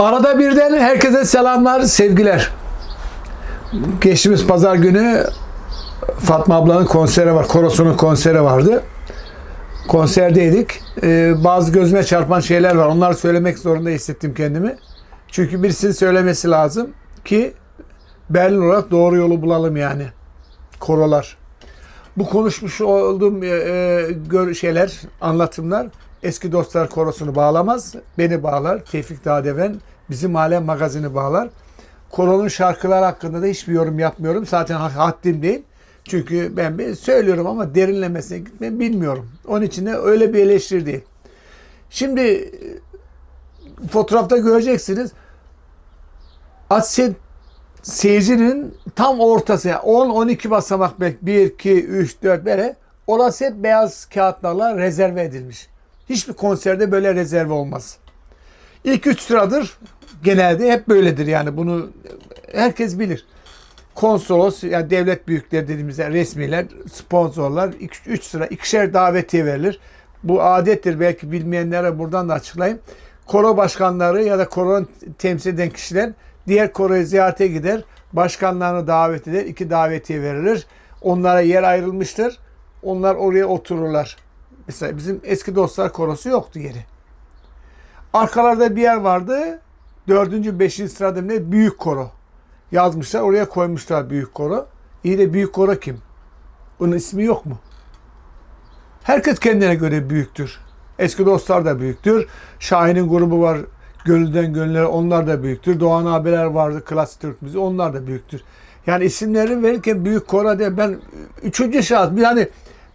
Arada birden herkese selamlar, sevgiler. Geçtiğimiz pazar günü Fatma ablanın konseri var, korosunun konseri vardı. Konserdeydik. Ee, bazı gözüme çarpan şeyler var. Onları söylemek zorunda hissettim kendimi. Çünkü birisinin söylemesi lazım ki Berlin olarak doğru yolu bulalım yani. Korolar. Bu konuşmuş olduğum e, e, şeyler, anlatımlar eski dostlar korosunu bağlamaz. Beni bağlar. Tevfik Dağdeven bizim alem magazini bağlar. Koronun şarkılar hakkında da hiçbir yorum yapmıyorum. Zaten ha- haddim değil. Çünkü ben bir söylüyorum ama derinlemesine gitmeyi bilmiyorum. Onun için de öyle bir eleştiri değil. Şimdi e, fotoğrafta göreceksiniz. Aset seyircinin tam ortası. yani 10-12 basamak belki 1, 2, 3, 4 böyle. Orası hep beyaz kağıtlarla rezerve edilmiş. Hiçbir konserde böyle rezerve olmaz. İlk 3 sıradır genelde hep böyledir yani bunu herkes bilir. Konsolos yani devlet büyükleri dediğimiz resmiler, sponsorlar 3 sıra ikişer davetiye verilir. Bu adettir belki bilmeyenlere buradan da açıklayayım. Koro başkanları ya da koronun temsil eden kişiler diğer koroyu ziyarete gider. Başkanlarını davet eder. iki davetiye verilir. Onlara yer ayrılmıştır. Onlar oraya otururlar. Mesela bizim eski dostlar korosu yoktu yeri. Arkalarda bir yer vardı. Dördüncü, beşinci sırada ne? Büyük koro. Yazmışlar. Oraya koymuşlar büyük koro. İyi de büyük koro kim? Onun ismi yok mu? Herkes kendine göre büyüktür. Eski dostlar da büyüktür. Şahin'in grubu var. Gönülden gönüllere onlar da büyüktür. Doğan abiler vardı. Klas Türk müziği onlar da büyüktür. Yani isimleri verirken büyük koro diye ben üçüncü şahıs. Yani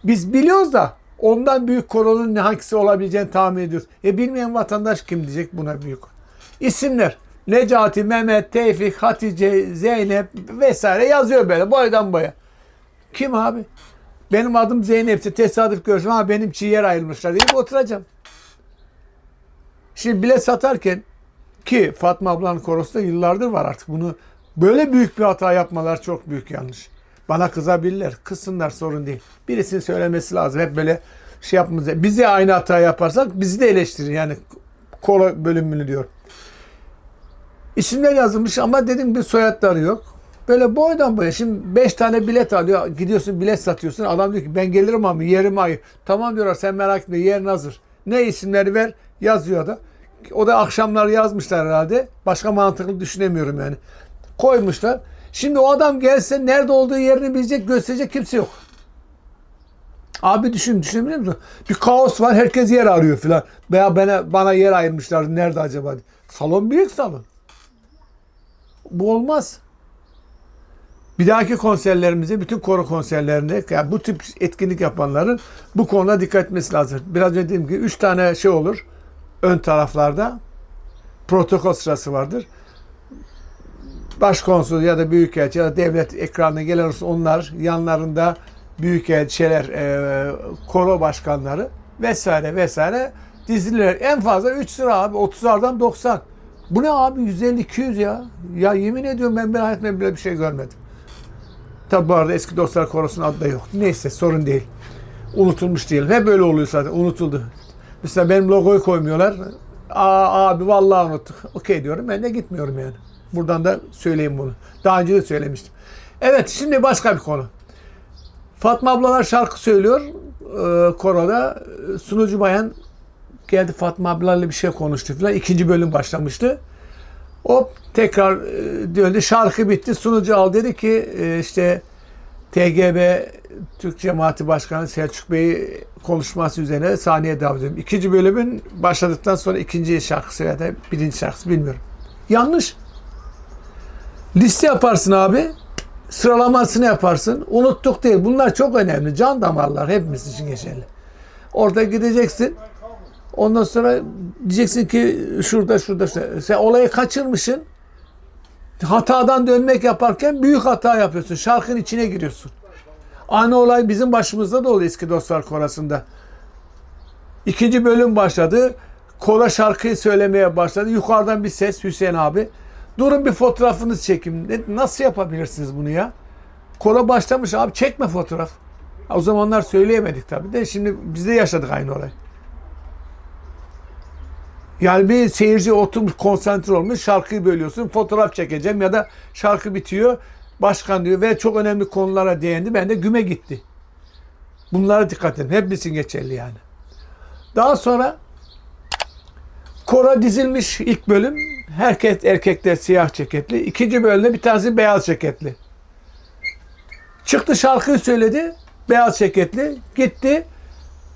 biz biliyoruz da ondan büyük koronun ne hangisi olabileceğini tahmin ediyoruz. E bilmeyen vatandaş kim diyecek buna büyük? İsimler. Necati, Mehmet, Tevfik, Hatice, Zeynep vesaire yazıyor böyle boydan boya. Kim abi? Benim adım Zeynep'ti. Tesadüf görsem ha benim için yer ayrılmışlar deyip oturacağım. Şimdi bilet satarken ki Fatma ablanın korosu da yıllardır var artık bunu böyle büyük bir hata yapmalar çok büyük yanlış. Bana kızabilirler. Kızsınlar sorun değil. Birisinin söylemesi lazım. Hep böyle şey yapmamız. Bize aynı hata yaparsak bizi de eleştirin. Yani koro bölümünü diyor. İsimler yazılmış ama dedim bir soyadları yok. Böyle boydan boya. Şimdi 5 tane bilet alıyor. Gidiyorsun bilet satıyorsun. Adam diyor ki ben gelirim ama yerim ayır. Tamam diyorlar sen merak etme yerin hazır. Ne isimleri ver yazıyor da. O da akşamlar yazmışlar herhalde. Başka mantıklı düşünemiyorum yani. Koymuşlar. Şimdi o adam gelse nerede olduğu yerini bilecek gösterecek kimse yok. Abi düşün düşünebiliyor musun? Bir kaos var herkes yer arıyor filan. Veya bana, bana yer ayırmışlar nerede acaba? Salon büyük salon. Bu olmaz. Bir dahaki konserlerimize, bütün koro konserlerinde yani bu tip etkinlik yapanların bu konuda dikkat etmesi lazım. Biraz önce dediğim gibi 3 tane şey olur ön taraflarda. Protokol sırası vardır. Başkonsul ya da büyükelçi ya da devlet ekranına olursa onlar yanlarında büyükelçiler, e, koro başkanları vesaire vesaire dizililer. En fazla 3 sıra abi 30'lardan 90. Bu ne abi 150-200 ya. Ya yemin ediyorum ben bir hayatımda bile bir şey görmedim. Tabi bu arada eski dostlar korosunun adı da yok. Neyse sorun değil. Unutulmuş diyelim. Hep böyle oluyor zaten. Unutuldu. Mesela benim logoyu koymuyorlar. Aa abi vallahi unuttuk. Okey diyorum. Ben de gitmiyorum yani. Buradan da söyleyeyim bunu. Daha önce de söylemiştim. Evet şimdi başka bir konu. Fatma ablalar şarkı söylüyor. Ee, koroda sunucu bayan geldi Fatma ablalarla bir şey konuştu falan. İkinci bölüm başlamıştı. Hop tekrar e, döndü. Şarkı bitti. Sunucu al dedi ki e, işte TGB Türk Cemaati Başkanı Selçuk Bey konuşması üzerine sahneye davet ediyorum. İkinci bölümün başladıktan sonra ikinci şarkısı ya da birinci şarkısı bilmiyorum. Yanlış. Liste yaparsın abi. Sıralamasını yaparsın. Unuttuk değil. Bunlar çok önemli. Can damarlar hepimiz için geçerli. Orada gideceksin. Ondan sonra diyeceksin ki şurada şurada şurada. Sen olayı kaçırmışsın. Hatadan dönmek yaparken büyük hata yapıyorsun. Şarkının içine giriyorsun. Aynı olay bizim başımızda da oldu eski dostlar korasında. İkinci bölüm başladı. Kora şarkıyı söylemeye başladı. Yukarıdan bir ses Hüseyin abi. Durun bir fotoğrafınız çekin. Nasıl yapabilirsiniz bunu ya? Kora başlamış abi çekme fotoğraf. O zamanlar söyleyemedik tabii de şimdi biz de yaşadık aynı olay. Yani bir seyirci oturmuş konsantre olmuş şarkıyı bölüyorsun fotoğraf çekeceğim ya da şarkı bitiyor başkan diyor ve çok önemli konulara değindi ben de güme gitti. Bunlara dikkat edin hepsi geçerli yani. Daha sonra kora dizilmiş ilk bölüm herkes erkekler siyah ceketli ikinci bölümde bir tanesi beyaz ceketli. Çıktı şarkıyı söyledi beyaz ceketli gitti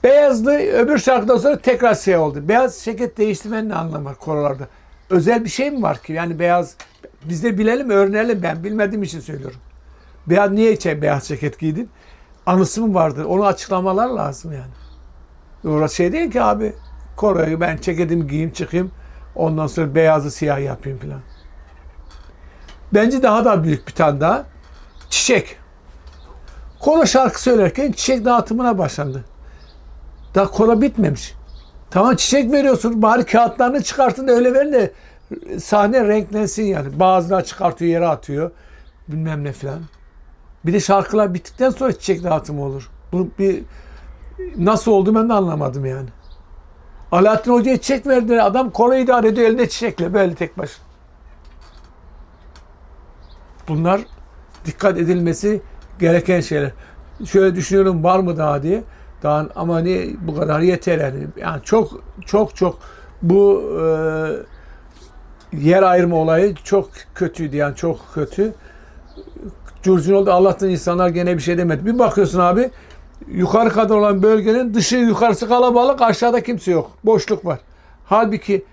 Beyazlı öbür şarkıdan sonra tekrar siyah oldu. Beyaz ceket değiştirmenin ne anlamı var korolarda? Özel bir şey mi var ki? Yani beyaz biz de bilelim öğrenelim ben bilmediğim için söylüyorum. Beyaz niye içe beyaz ceket giydin? Anısı mı vardır? Onu açıklamalar lazım yani. Orası şey değil ki abi. Koroyu ben ceketimi giyeyim çıkayım. Ondan sonra beyazı siyah yapayım falan. Bence daha da büyük bir tane daha. Çiçek. Koro şarkı söylerken çiçek dağıtımına başlandı. Daha kola bitmemiş. Tamam çiçek veriyorsun. Bari kağıtlarını çıkartın da öyle verin de sahne renklensin yani. Bazıları çıkartıyor yere atıyor. Bilmem ne filan. Bir de şarkılar bittikten sonra çiçek dağıtımı olur. Bu bir nasıl oldu ben de anlamadım yani. Alaaddin Hoca'ya çiçek verdiler. Adam kola idare ediyor elinde çiçekle böyle tek başına. Bunlar dikkat edilmesi gereken şeyler. Şöyle düşünüyorum var mı daha diye. Daha ama ne bu kadar yeter yani. Yani çok çok çok bu e, yer ayırma olayı çok kötüydü yani çok kötü. Curcunol'da Allah'tan insanlar gene bir şey demedi. Bir bakıyorsun abi yukarı kadar olan bölgenin dışı yukarısı kalabalık aşağıda kimse yok. Boşluk var. Halbuki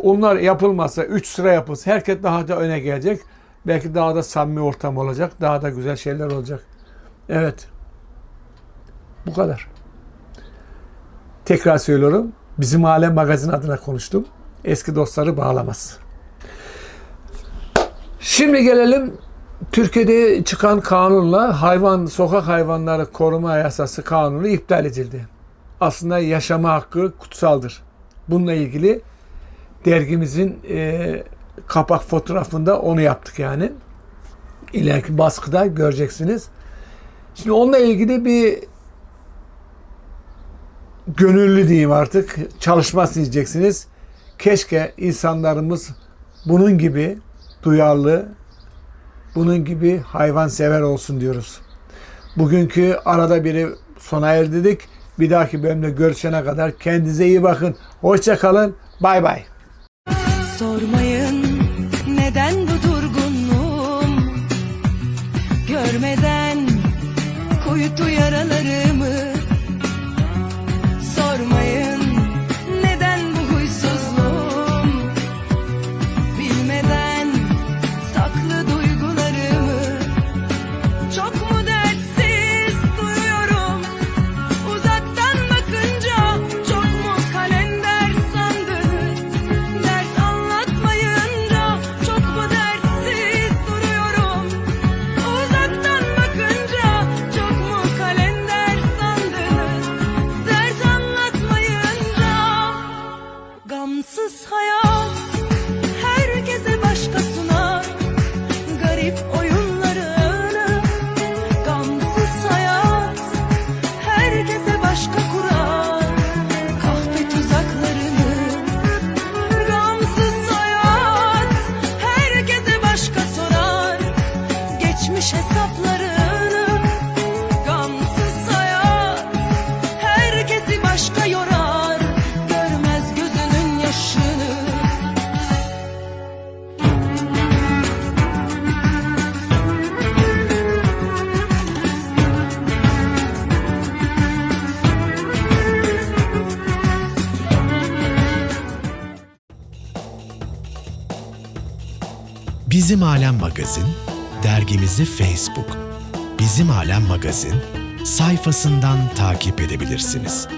onlar yapılmazsa 3 sıra yapılsa herkes daha da öne gelecek. Belki daha da samimi ortam olacak. Daha da güzel şeyler olacak. Evet. Bu kadar. Tekrar söylüyorum. Bizim Alem Magazin adına konuştum. Eski dostları bağlamaz. Şimdi gelelim Türkiye'de çıkan kanunla hayvan sokak hayvanları koruma yasası kanunu iptal edildi. Aslında yaşama hakkı kutsaldır. Bununla ilgili dergimizin e, kapak fotoğrafında onu yaptık yani. İleriki baskıda göreceksiniz. Şimdi onunla ilgili bir gönüllü diyeyim artık çalışmasını diyeceksiniz. Keşke insanlarımız bunun gibi duyarlı, bunun gibi hayvansever olsun diyoruz. Bugünkü arada biri sona erdirdik. Bir dahaki bölümde görüşene kadar kendinize iyi bakın. Hoşça kalın. Bay bay. Sormayın neden bu durgunluğum Görmeden kuytu yaralarımı Bizim Alem Magazin dergimizi Facebook, Bizim Alem Magazin sayfasından takip edebilirsiniz.